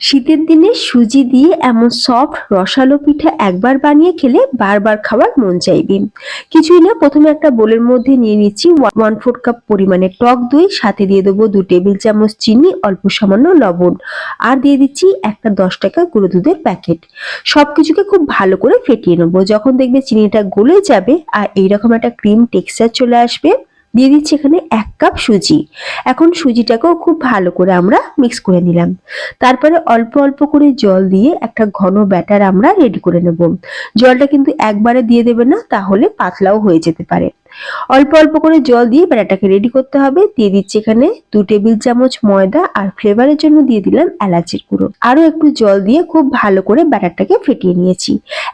শীতের দিনে সুজি দিয়ে এমন সফট রসালো পিঠা একবার বানিয়ে খেলে বারবার খাওয়ার মন চাইবে। কিছুই না, প্রথমে একটা বোলের মধ্যে নিয়ে নিচ্ছি ওয়ান ফোর কাপ পরিমাণে টক দই, সাথে দিয়ে দেবো দু টেবিল চামচ চিনি, অল্প সামান্য লবণ। আর দিয়ে দিচ্ছি একটা দশ টাকা গুঁড়ো দুধের প্যাকেট সবকিছুকে খুব ভালো করে ফেটিয়ে নেব। যখন দেখবে চিনিটা গলে যাবে আর এইরকম একটা ক্রিম টেক্সচার চলে আসবে দিয়ে দিচ্ছি এখানে এক কাপ সুজি। এখন সুজিটাকেও খুব ভালো করে আমরা মিক্স করে নিলাম। তারপরে অল্প অল্প করে জল দিয়ে একটা ঘন ব্যাটার আমরা রেডি করে নেব। জলটা কিন্তু একবারে দিয়ে দেবে না, তাহলে পাতলাও হয়ে যেতে পারে। অল্প অল্প করে জল দিয়ে ব্যাটারটাকে রেডি করতে হবে। দিয়ে দিচ্ছি এখানে দু টেবিল চামচ ময়দা আর ফ্লেভারের জন্য দিয়ে দিলাম এলাচির গুঁড়ো। আরও একটু জল দিয়ে খুব ভালো করে ব্যাটারটাকে ফেটিয়ে নিয়েছি।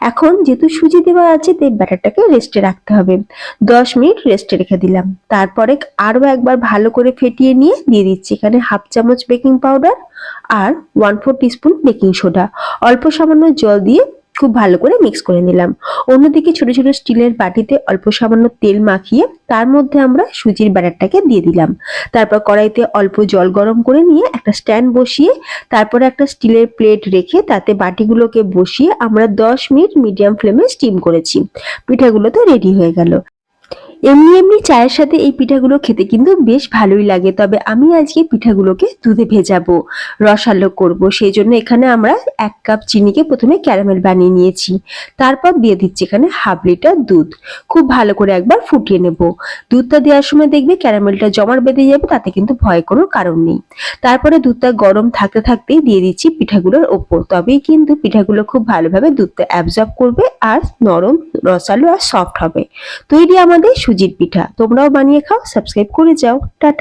এখন যেহেতু সুজি দেওয়া আছে, তাই ব্যাটারটাকে রেস্টে রাখতে হবে। দশ মিনিট রেস্টে রেখে দিলাম। তারপরে আরও একবার ভালো করে ফেটিয়ে নিয়ে দিয়ে দিচ্ছি এখানে হাফ চামচ বেকিং পাউডার আর one four teaspoon baking soda অল্প সামান্য জল দিয়ে খুব ভালো করে মিক্স করে নিলাম। অন্যদিকে ছোট ছোট স্টিলের বাটিতে অল্প সামান্য তেল মাখিয়ে তার মধ্যে আমরা সুজির ব্যাটারটাকে দিয়ে দিলাম। তারপর কড়াইতে অল্প জল গরম করে নিয়ে একটা স্ট্যান্ড বসিয়ে তারপরে একটা স্টিলের প্লেট রেখে তাতে বাটিগুলোকে বসিয়ে আমরা দশ মিনিট মিডিয়াম ফ্লেমে স্টিম করেছি। পিঠাগুলো তো রেডি হয়ে গেল। এমনি এমনি চায়ের সাথে এই পিঠাগুলো খেতে কিন্তু বেশ ভালোই লাগে। তবে আমি আজকে পিঠাগুলোকে দুধে ভেজাবো, রসালো করব। সেই জন্য এখানে আমরা এক কাপ চিনিকে প্রথমে ক্যারামেল বানিয়ে নিয়েছি। তারপর দিয়ে দিচ্ছি এখানে হাফ লিটার দুধ। খুব ভালো করে একবার ফুটিয়ে নেব। দুধটা দেওয়ার সময় দেখবে ক্যারামেলটা জমার বেঁধে যাবে, তাতে কিন্তু ভয় কোনো কারণ নেই। তারপরে দুধটা গরম থাকতে থাকতেই দিয়ে দিচ্ছি পিঠাগুলোর ওপর। তবেই কিন্তু পিঠাগুলো খুব ভালোভাবে দুধটা অ্যাবজর্ব করবে আর নরম রসালো আর সফট হবে। তৈরি আমাদের সুজির পিঠা। তোমরাও বানিয়ে খাও সাবস্ক্রাইব করে যাও। টাটা।